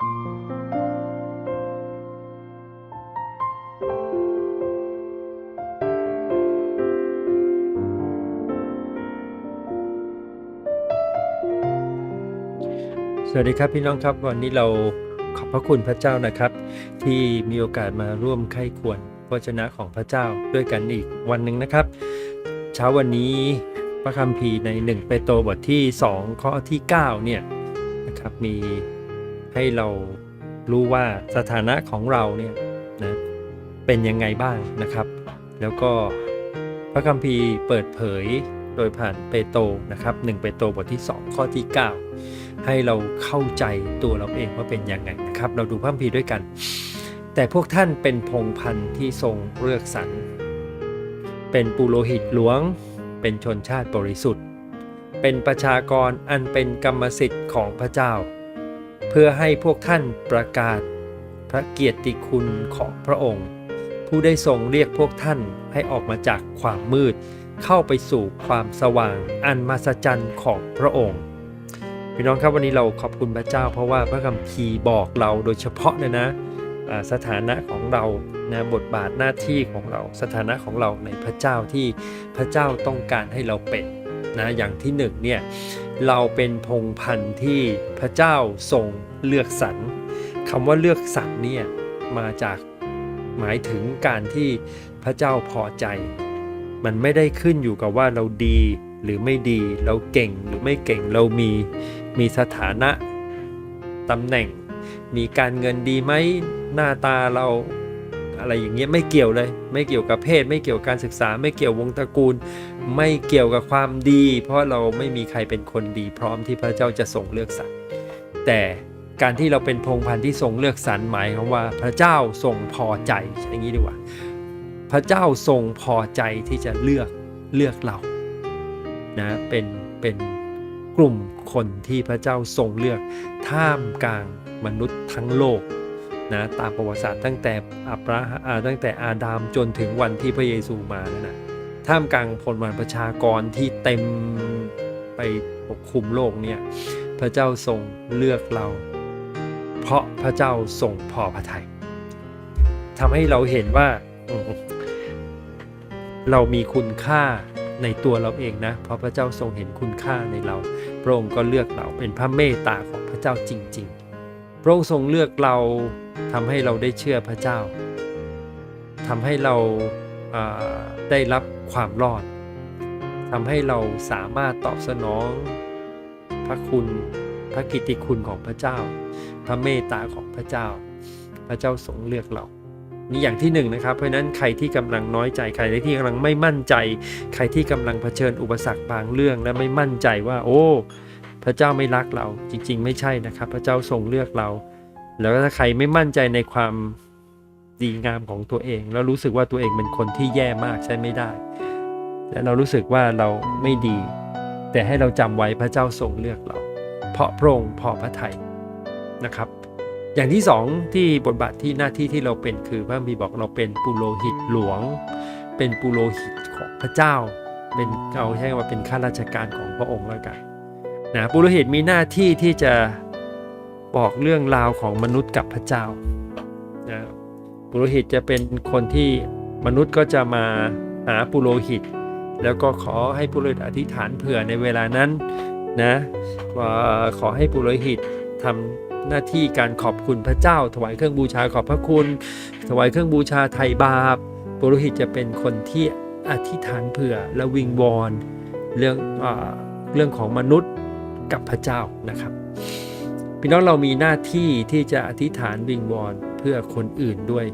สวัสดีครับพี่น้องครับวันนี้เราขอบพระคุณพระเจ้านะครับ ที่มีโอกาสมาร่วมไข้ควรพระวจนะของพระเจ้าด้วยกันอีกวันหนึ่งนะครับ เช้าวันนี้พระคัมภีร์ใน 1 เปโตรบทที่ 2 ข้อที่ 9 เนี่ยนะครับมี ให้เรารู้ว่าสถานะของเราเนี่ยนะเป็นยังไงบ้างนะครับ แล้วก็พระคัมภีร์เปิดเผยโดยผ่านเปโตรนะครับ1เปโตรบทที่ 2 ข้อที่ 9 ให้เราเข้าใจตัวเราเองว่าเป็นยังไงนะครับ เราดูพระคัมภีร์ด้วยกัน แต่พวกท่านเป็นพงพันธุ์ที่ทรงเลือกสรรเป็นปุโรหิตหลวง เป็นชนชาติบริสุทธิ์ เป็นประชากรอันเป็นกรรมสิทธิ์ของพระเจ้า เพื่อให้พวกท่านประกาศพระเกียรติคุณของพระองค์ ผู้ได้ทรงเรียกพวกท่านให้ออกมาจากความมืด เข้าไปสู่ความสว่างอันมหัศจรรย์ของพระองค์พี่น้องครับวันนี้เราขอบคุณพระเจ้า เพราะว่าพระคัมภีร์บอกเราโดยเฉพาะเลยนะสถานะของเรานะบทบาทหน้าที่ของเราสถานะของเราในพระเจ้าที่พระเจ้าต้องการให้เราเป็นนะอย่างที่หนึ่งเนี่ย เราเป็นพงพันธุ์ที่พระเจ้าทรงเลือกสรรคำว่าเลือกสรรเนี่ยมาจากหมายถึงการที่พระเจ้าพอใจ มันไม่ได้ขึ้นอยู่กับว่าเราดีหรือไม่ดีเราเก่งหรือไม่เก่งเรามีมีสถานะตำแหน่ง มีการเงินดีไหมหน้าตาเราอะไรอย่างเงี้ยไม่เกี่ยวเลย ไม่เกี่ยวกับเพศ ไม่เกี่ยวกับการศึกษา ไม่เกี่ยววงตระกูล ไม่เกี่ยวกับความดี เพราะเราไม่มีใครเป็นคนดีพร้อมที่พระเจ้าจะทรงเลือกสรรแต่การที่เราเป็นพงพันธุ์ที่ทรงเลือกสรรหมายความว่าพระเจ้าทรงพอใจอย่างนี้ดีกว่า พระเจ้าทรงพอใจที่จะเลือกเลือกเรานะเป็นเป็นกลุ่มคนที่พระเจ้าทรงเลือกท่ามกลางมนุษย์ทั้งโลกนะตามประวัติศาสตร์ตั้งแต่อับราอ่าตั้งแต่อาดามจนถึงวันที่พระเยซูมานั่นนะ ท่ามกลางพลวันประชากรที่เต็มไปปกคลุมโลกเนี่ยพระเจ้าทรงเลือกเรา เพราะพระเจ้าทรงพอพระทัยทำให้เราเห็นว่าเรามีคุณค่าในตัวเราเองนะ เพราะพระเจ้าทรงเห็นคุณค่าในเรา พระองค์ก็เลือกเราเป็นพระเมตตาของพระเจ้าจริง ๆ พระองค์ทรงเลือกเราทำให้เราได้เชื่อพระเจ้าทำให้เราได้รับ ความรอดทำให้เราสามารถตอบสนอง พระคุณพระกิติคุณของพระเจ้า พระเมตตาของพระเจ้า พระเจ้าทรงเลือกเรานี่อย่างที่หนึ่งนะครับ เพราะฉะนั้นใครที่กำลังน้อยใจใครที่กำลังไม่มั่นใจ ใครที่กำลังเผชิญอุปสรรคบางเรื่องและไม่มั่นใจว่า โอ้ พระเจ้าไม่รักเราจริง ๆ ไม่ใช่นะครับ พระเจ้าทรงเลือกเรา แล้วถ้าใครไม่มั่นใจในความ ดีงามของตัวเอง แล้วรู้สึกว่าตัวเองเป็นคนที่แย่มากใช่ไม่ได้ และเรารู้สึกว่าเราไม่ดี แต่ให้เราจำไว้พระเจ้าทรงเลือกเรา เพราะพระองค์พอพระทัยนะครับ อย่างที่สองที่บทบาทที่หน้าที่ที่เราเป็นคือพระมีบอกเราเป็นปุโรหิตหลวง เป็นปุโรหิตของพระเจ้า เป็นเอาใช้ว่าเป็นข้าราชการของพระองค์แล้วกันนะปุโรหิตมีหน้าที่ที่จะบอกเรื่องราวของมนุษย์กับพระเจ้านะ ปุโรหิตจะเป็นคนที่มนุษย์ก็จะมาหาปุโรหิต แล้วก็ขอให้ปุโรหิตอธิษฐานเผื่อในเวลานั้นนะว่าขอให้ปุโรหิตทำหน้าที่การขอบคุณพระเจ้า ถวายเครื่องบูชาขอบพระคุณ ถวายเครื่องบูชาไถ่บาปปุโรหิตจะเป็นคนที่อธิษฐานเผื่อและวิงวอนเรื่องอเรื่องของมนุษย์กับพระเจ้านะครับพี่น้องเรามีหน้าที่ที่จะอธิษฐานวิงวอน เพื่อคนอื่นด้วย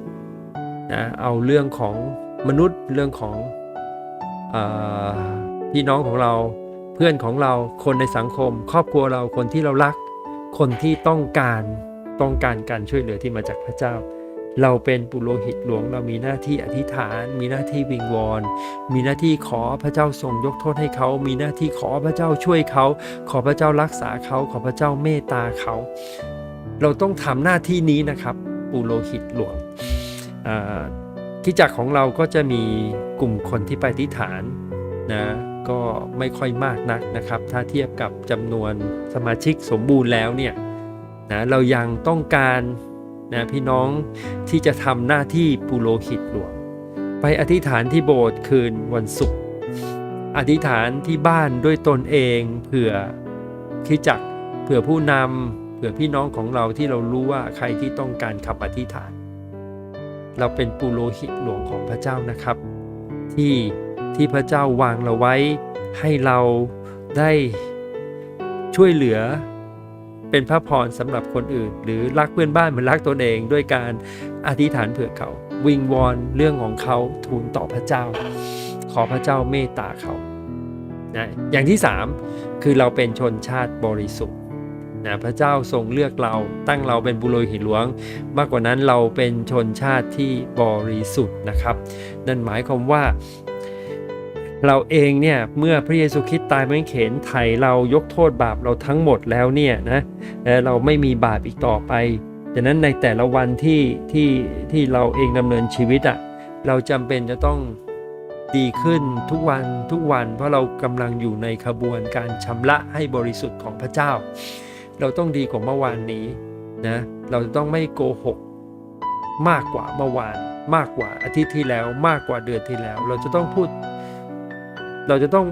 นะเอาเรื่องของมนุษย์เรื่องของอพี่น้องของเราเพื่อนของเราคนในสังคม ครอบครัวเราคนที่เรารัก คนที่ต้องการต้องการการช่วยเหลือที่มาจากพระเจ้า เราเป็นปุโรหิตหลวงเรามีหน้าที่อธิษฐาน มีหน้าที่วิงวอน มีหน้าที่ขอพระเจ้าทรงยกโทษให้เขา มีหน้าที่ขอพระเจ้าช่วยเขา ขอพระเจ้ารักษาเขา ขอพระเจ้าเมตตาเขา เราต้องทำหน้าที่นี้นะครับ ปุโรหิตหลวงที่จักของเราก็จะมีกลุ่มคนที่ไปอธิษฐานนะก็ไม่ค่อยมากนักนะครับ ถ้าเทียบกับจำนวนสมาชิกสมบูรณ์แล้วเนี่ยนะเรายังต้องการนะพี่น้องที่จะทำหน้าที่ปุโรหิตหลวง ไปอธิษฐานที่โบสถ์คืนวันศุกร์อธิษฐานที่บ้านด้วยตนเองเผื่อคริจักเผื่อผู้นำ เผื่อพี่น้องของเราที่เรารู้ว่าใครที่ต้องการขับอธิษฐาน เราเป็นปุโรหิตหลวงของพระเจ้านะครับ ที่ที่พระเจ้าวางเราไว้ให้เราได้ช่วยเหลือเป็นพระพรสำหรับคนอื่น หรือรักเพื่อนบ้านเหมือนรักตนเองด้วยการอธิษฐานเผื่อเขา วิงวอนเรื่องของเขาทูลต่อพระเจ้า ขอพระเจ้าเมตตาเขานะอย่างที่สามคือเราเป็นชนชาติบริสุทธิ์ นะพระเจ้าทรงเลือกเรา ตั้งเราเป็นบุโรหิตหลวง มากกว่านั้นเราเป็นชนชาติที่บริสุทธิ์นะครับ นั่นหมายความว่าเราเองเนี่ยเมื่อพระเยซูคริสต์ตายบนเขนไถ่เรายกโทษบาปเราทั้งหมดแล้วเนี่ยนะเราไม่มีบาปอีกต่อไปดังนั้นในแต่ละวันที่ที่ที่เราเองดำเนินชีวิตอะ่ะเราจำเป็นจะต้องดีขึ้นทุกวันทุกวันเพราะเรากำลังอยู่ในขบวนการชำระให้บริสุทธิ์ของพระเจ้า เราต้องดีกว่าเมื่อวานนี้นะเราจะต้องไม่โกหกมากกว่าเมื่อวาน มากกว่าอาทิตย์ที่แล้ว มากกว่าเดือนที่แล้ว เราจะต้องพูด เราจะต้อง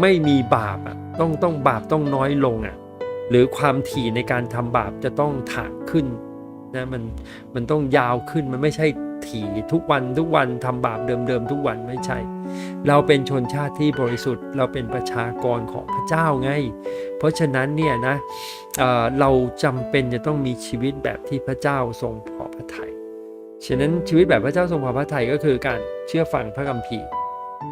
ไม่มีบาปอะต้องต้องบาปต้องน้อยลงอะหรือความถี่ในการทำบาปจะต้องถางขึ้นนะมันมันต้องยาวขึ้นมันไม่ใช่ ถี่ทุกวันทุกวันทำบาปเดิมๆทุกวันไม่ใช่ เราเป็นชนชาติที่บริสุทธิ์ เราเป็นประชากรของพระเจ้าไง เพราะฉะนั้นเนี่ยนะเเราจำเป็นจะต้องมีชีวิตแบบที่พระเจ้าทรงพอพระทัยฉะนั้นชีวิตแบบพระเจ้าทรงพอพระทัยก็คือการเชื่อฟังพระคัมภีร์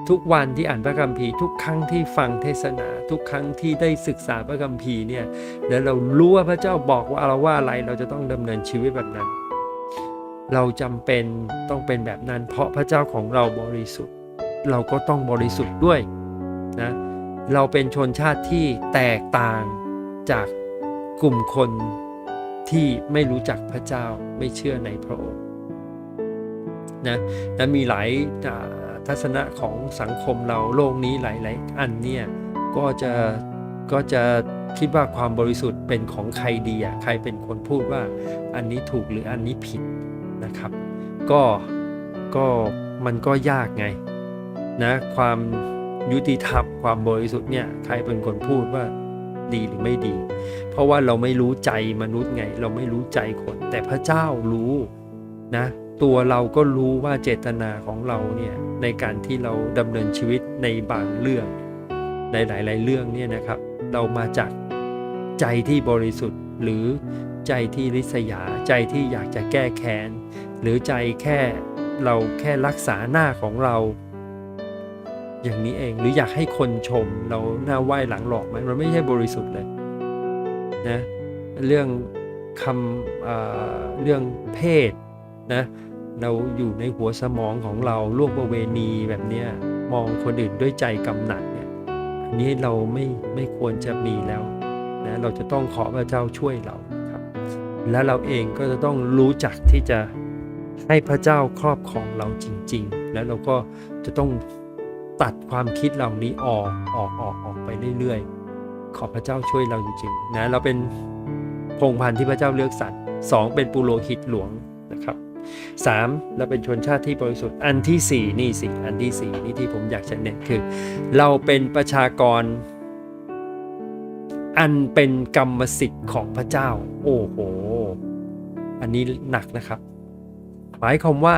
ทุกวันที่อ่านพระคัมภีร์ทุกครั้งที่ฟังเทศนา ทุกครั้งที่ได้ศึกษาพระคัมภีร์เนี่ยแล้วเรารู้ว่าพระเจ้าบอกว่าเราว่าอะไรเราจะต้องดำเนินชีวิตแบบนั้น เราจำเป็นต้องเป็นแบบนั้น เพราะพระเจ้าของเราบริสุทธิ์ เราก็ต้องบริสุทธิ์ด้วยนะเราเป็นชนชาติที่แตกต่างจากกลุ่มคนที่ไม่รู้จักพระเจ้าไม่เชื่อในพระองค์นะและมีหลายทัศนะของสังคมเราโลกนี้หลายๆอันเนี่ยก็จะก็จะคิดว่าความบริสุทธิ์เป็นของใครดีอะใครเป็นคนพูดว่าอันนี้ถูกหรืออันนี้ผิด นะครับ ก็ก็มันก็ยากไงนะความยุติธรรมความบริสุทธิ์เนี่ยใครเป็นคนพูดว่าดีหรือไม่ดี เพราะว่าเราไม่รู้ใจมนุษย์ไง เราไม่รู้ใจคน แต่พระเจ้ารู้นะ ตัวเราก็รู้ว่าเจตนาของเราเนี่ยในการที่เราดำเนินชีวิตในบางเรื่อง ในหลาย ๆ เรื่องเนี่ยนะครับ เรามาจากใจที่บริสุทธิ์หรือ ใจที่ริษยาใจที่อยากจะแก้แค้นหรือใจแค่เราแค่รักษาหน้าของเรา อย่างนี้เองหรืออยากให้คนชมเราหน้าไหว้หลังหลอกมันมันไม่ใช่บริสุทธิ์เลยนะเรื่องคำเเรื่องเพศนะเราอยู่ในหัวสมองของเราล่วงประเวณีแบบนี้มองคนอื่นด้วยใจกำหนัดเนี่ยอันนี้เราไม่ไม่ควรจะมีแล้วนะเราจะต้องขอพระเจ้าช่วยเรา และเราเองก็จะต้องรู้จักที่จะให้พระเจ้าครอบครองเราจริง ๆ แล้วเราก็จะต้องตัดความคิดเหล่านี้ออกออกออกออกไปเรื่อยๆ ขอพระเจ้าช่วยเราจริงๆนะเราเป็นพงพันธุ์ที่พระเจ้าเลือกสรรสองเป็นปุโรหิตหลวงนะครับสามเราเป็นชนชาติที่บริสุทธิ์อันที่สี่นี่สิอันที่สี่นี่ที่ผมอยากจะเน้นคือ เราเป็นประชากร อันเป็นกรรมสิทธิ์ของพระเจ้า โอ้โห อันนี้หนักนะครับ หมายความว่า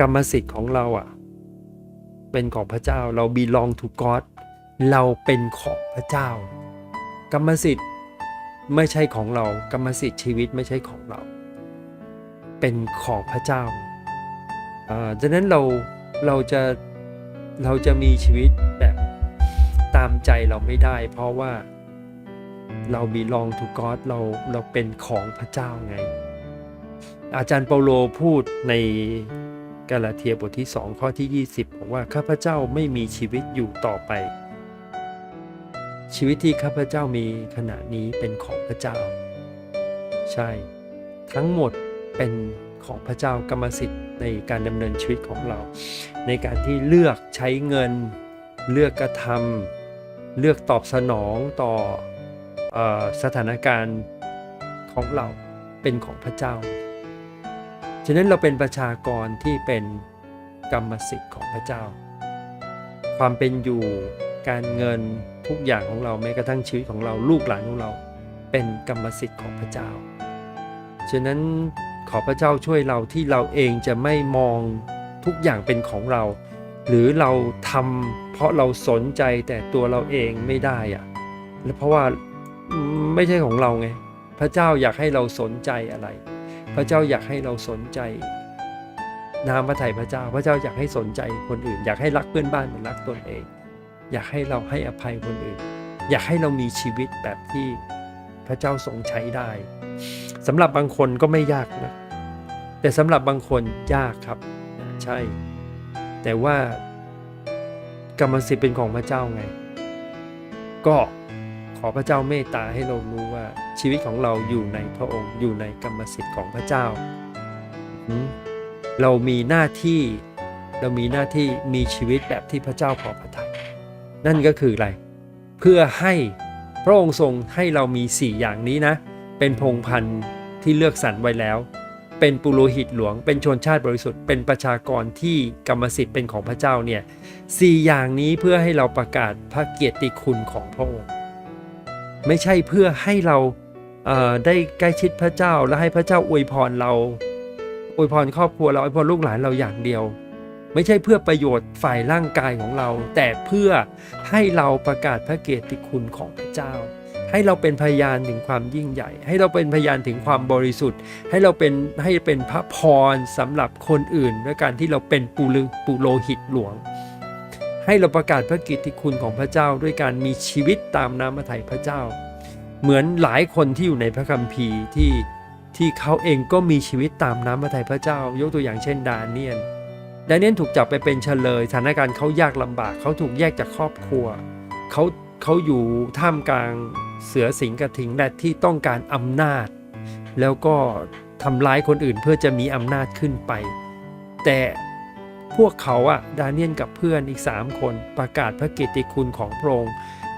กรรมสิทธิ์ของเราอะ เป็นของพระเจ้าเรา belong to God เราเป็นของพระเจ้า กรรมสิทธิ์ไม่ใช่ของเรา กรรมสิทธิ์ชีวิตไม่ใช่ของเรา เป็นของพระเจ้าดังนั้นเราเราจะเราจะมีชีวิตแบบตามใจเราไม่ได้ เพราะว่าเรา belong to God เราเราเป็นของพระเจ้าไง อาจารย์เปาโลพูดในกาลาเทียบทที่ 2 ข้อที่ 20 บอกว่าข้าพเจ้าไม่มีชีวิตอยู่ต่อไป ชีวิตที่ข้าพเจ้ามีขณะนี้เป็นของพระเจ้า ใช่ ทั้งหมดเป็นของพระเจ้ากรรมสิทธิ์ในการดำเนินชีวิตของเรา ในการที่เลือกใช้เงิน เลือกกระทำเลือกตอบสนองต่อออสถานการณ์ของเราเป็นของพระเจ้า ฉะนั้นเราเป็นประชากรที่เป็นกรรมสิทธิ์ของพระเจ้า ความเป็นอยู่การเงินทุกอย่างของเราแม้กระทั่งชีวิตของเราลูกหลานของเรา เป็นกรรมสิทธิ์ของพระเจ้า ฉะนั้นขอพระเจ้าช่วยเราที่เราเองจะไม่มองทุกอย่างเป็นของเรา หรือเราทำเพราะเราสนใจแต่ตัวเราเองไม่ได้อะและเพราะว่าไม่ใช่ของเราไงพระเจ้าอยากให้เราสนใจอะไร พระเจ้าอยากให้เราสนใจน้ำพระทัยพระเจ้า พระเจ้าอยากให้สนใจคนอื่น อยากให้รักเพื่อนบ้านเหมือนรักตนเอง อยากให้เราให้อภัยคนอื่น อยากให้เรามีชีวิตแบบที่พระเจ้าทรงใช้ได้สำหรับบางคนก็ไม่ยากนะแต่สำหรับบางคนยากครับ ใช่ แต่ว่ากรรมสิทธิ์เป็นของพระเจ้าไง ก็ ขอพระเจ้าเมตตาให้เรารู้ว่าชีวิตของเราอยู่ในพระองค์อยู่ในกรรมสิทธิ์ของพระเจ้า เรามีหน้าที่เรามีหน้าที่มีชีวิตแบบที่พระเจ้าพอพระทัยนั่นก็คืออะไร เพื่อให้พระองค์ทรงให้เรามีสี่อย่างนี้นะ เป็นพงพันธุ์ที่เลือกสรรไว้แล้ว เป็นปุโรหิตหลวง เป็นชนชาติบริสุทธิ์ เป็นประชากรที่กรรมสิทธิ์เป็นของพระเจ้าเนี่ยสี่อย่างนี้เพื่อให้เราประกาศพระเกียรติคุณของพระองค์ ไม่ใช่เพื่อให้เราเได้ใกล้ชิดพระเจ้าและให้พระเจ้าอวยพรเรา อวยพรครอบครัวเราอวยพรลูกหลานเราอย่างเดียว ไม่ใช่เพื่อประโยชน์ฝ่ายร่างกายของเรา แต่เพื่อให้เราประกาศพระเกียรติคุณของพระเจ้า ให้เราเป็นพยานถึงความยิ่งใหญ่ ให้เราเป็นพยานถึงความบริสุทธิ์ ให้เราเป็นให้เป็นพระพรสำหรับคนอื่น ด้วยการที่เราเป็นปุโรปุโรหิตหลวง ให้เราประกาศพระกิตติคุณของพระเจ้าด้วยการมีชีวิตตามน้ำพระทัยพระเจ้า เหมือนหลายคนที่อยู่ในพระคัมภีร์ที่ที่เขาเองก็มีชีวิตตามน้ำพระทัยพระเจ้า ยกตัวอย่างเช่นดาเนียนดาเนียนถูกจับไปเป็นเฉลยสถานการณ์เขายากลำบากเขาถูกแยกจากครอบครัวเขาเขาอยู่ท่ามกลางเสือสิงกระทิงและที่ต้องการอำนาจ แล้วก็ทำร้ายคนอื่นเพื่อจะมีอำนาจขึ้นไป แต่ พวกเขาอะดาเนียนกับเพื่อนอีกสามคนประกาศพระเกียรติคุณของพระองค์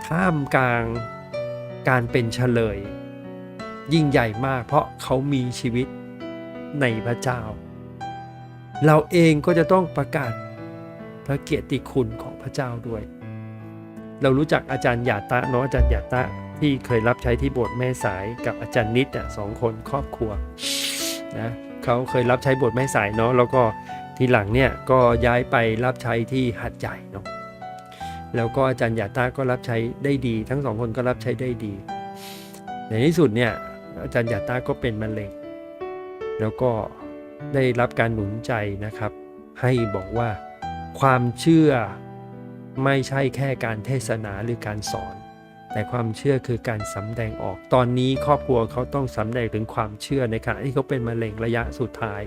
ท่ามกลางการเป็นเฉลย ยิ่งใหญ่มากเพราะเขามีชีวิตในพระเจ้า เราเองก็จะต้องประกาศพระเกียรติคุณของพระเจ้าด้วย เรารู้จักอาจารย์หยาตะเนาะอาจารย์หยาตะที่เคยรับใช้ที่โบสถ์แม่สายกับอาจารย์นิดอะสองคนครอบครัวนะเขาเคยรับใช้โบสถ์แม่สายเนาะแล้วก็ ทีหลังเนี่ยก็ย้ายไปรับใช้ที่หัดใหญ่เนาะแล้วก็อาจารย์หยาตะก็รับใช้ได้ดี ทั้งสองคนก็รับใช้ได้ดี ในที่สุดเนี่ยอาจารย์หยาตะก็เป็นมะเร็ง แล้วก็ได้รับการหนุนใจนะครับ ให้บอกว่าความเชื่อไม่ใช่แค่การเทศนาหรือการสอน แต่ความเชื่อคือการสำแดงออก ตอนนี้ครอบครัวเขาต้องสำแดงถึงความเชื่อในขณะที่เขาเป็นมะเร็งระยะสุดท้าย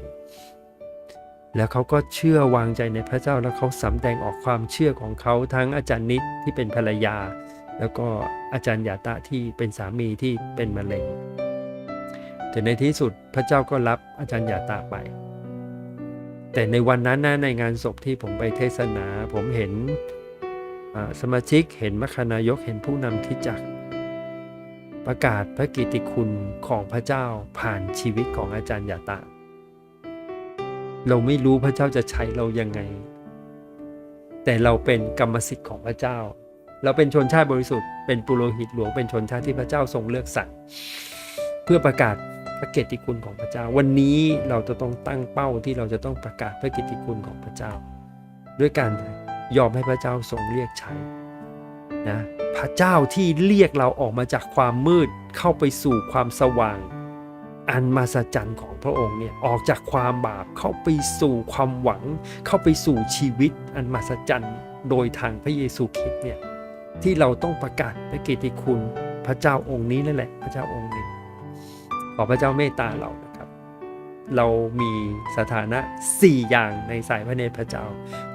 แล้วเขาก็เชื่อวางใจในพระเจ้าแล้วเขาสำแดงออกความเชื่อของเขาทั้งอาจารย์นิดที่เป็นภรรยา แล้วก็อาจารย์ยาตะที่เป็นสามีที่เป็นมะเร็งแต่ในที่สุดพระเจ้าก็รับอาจารย์ยาตาไป แต่ในวันนั้นนะในงานศพที่ผมไปเทศนา ผมเห็นสมาชิกเห็นมัคคณายกเห็นผู้นำที่จักประกาศพระกิติคุณของพระเจ้าผ่านชีวิตของอาจารย์ยาตา เราไม่รู้พระเจ้าจะใช้เรายังไง แต่เราเป็นกรรมสิทธิ์ของพระเจ้า เราเป็นชนชาติบริสุทธิ์เป็นปุโรหิตหลวงเป็นชนชาติที่พระเจ้าทรงเลือกสรรเพื่อประกาศพระเกียรติคุณของพระเจ้า วันนี้เราจะต้องตั้งเป้าที่เราจะต้องประกาศพระเกียรติคุณของพระเจ้า ด้วยการยอมให้พระเจ้าทรงเรียกใช้นะพระเจ้าที่เรียกเราออกมาจากความมืดเข้าไปสู่ความสว่าง อันมาสจันของพระองค์เนี่ยออกจากความบาปเข้าไปสู่ความหวัง เข้าไปสู่ชีวิตอันมาสจันโดยทางพระเยซูคริสต์เนี่ยที่เราต้องประกาศพระเกียรติคุณพระเจ้าองค์นี้นั่นแหละพระเจ้าองค์นี้ขอพระเจ้าเมตตาเรานะครับ เรามีสถานะ 4 อย่างในสายพระเนตรพระเจ้า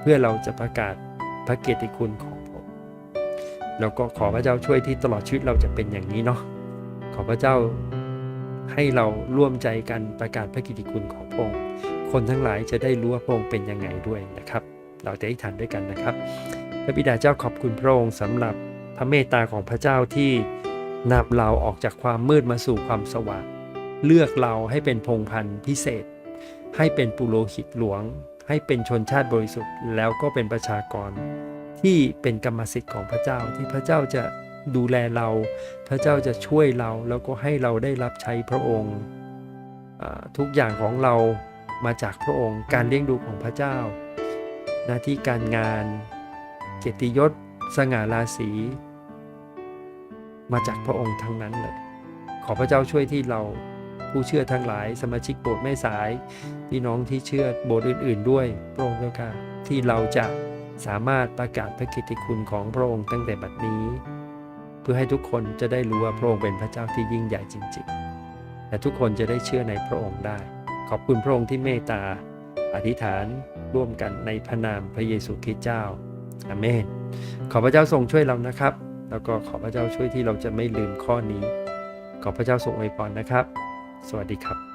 เพื่อเราจะประกาศพระเกียรติคุณของพระองค์แล้วก็ขอพระเจ้าช่วยที่ตลอดชีวิตเราจะเป็นอย่างนี้เนาะขอพระเจ้า ให้เราร่วมใจกันประกาศพระกิตติคุณของพระองค์คนทั้งหลายจะได้รู้ว่าพระองค์เป็นยังไงด้วยนะครับ เราจะได้ทันด้วยกันนะครับพระบิดาเจ้าขอบคุณพระองค์สำหรับพระเมตตาของพระเจ้าที่นำเราออกจากความมืดมาสู่ความสว่างเลือกเราให้เป็นพงพันธุ์พิเศษ ให้เป็นปุโรหิตหลวง ให้เป็นชนชาติบริสุทธิ์ แล้วก็เป็นประชากรที่เป็นกรรมสิทธิ์ของพระเจ้าที่พระเจ้าจะ ดูแลเรา พระเจ้าจะช่วยเราแล้วก็ให้เราได้รับใช้พระองค์ ทุกอย่างของเรามาจากพระองค์ การเลี้ยงดูของพระเจ้า หน้าที่การงาน เกียรติยศ สง่าราศีมาจากพระองค์ทั้งนั้นเลยขอพระเจ้าช่วยที่เราผู้เชื่อทั้งหลายสมาชิกโบสถ์แม่สายพี่น้องที่เชื่อโบสถ์อื่น ๆ ด้วยพระองค์เจ้าค่ะที่เราจะสามารถประกาศพระกิตติคุณของพระองค์ตั้งแต่บัดนี้ พื่อให้ทุกคนจะได้รู้ว่าพระองค์เป็นพระเจ้าที่ยิ่งใหญ่จริงๆ และทุกคนจะได้เชื่อในพระองค์ได้ ขอบคุณพระองค์ที่เมตตา อธิษฐานร่วมกันในพระนามพระเยซูคริสต์เจ้าอาเมน ขอพระเจ้าทรงช่วยเรานะครับ แล้วก็ขอพระเจ้าช่วยที่เราจะไม่ลืมข้อนี้ ขอพระเจ้าทรงอวยพรนะครับ สวัสดีครับ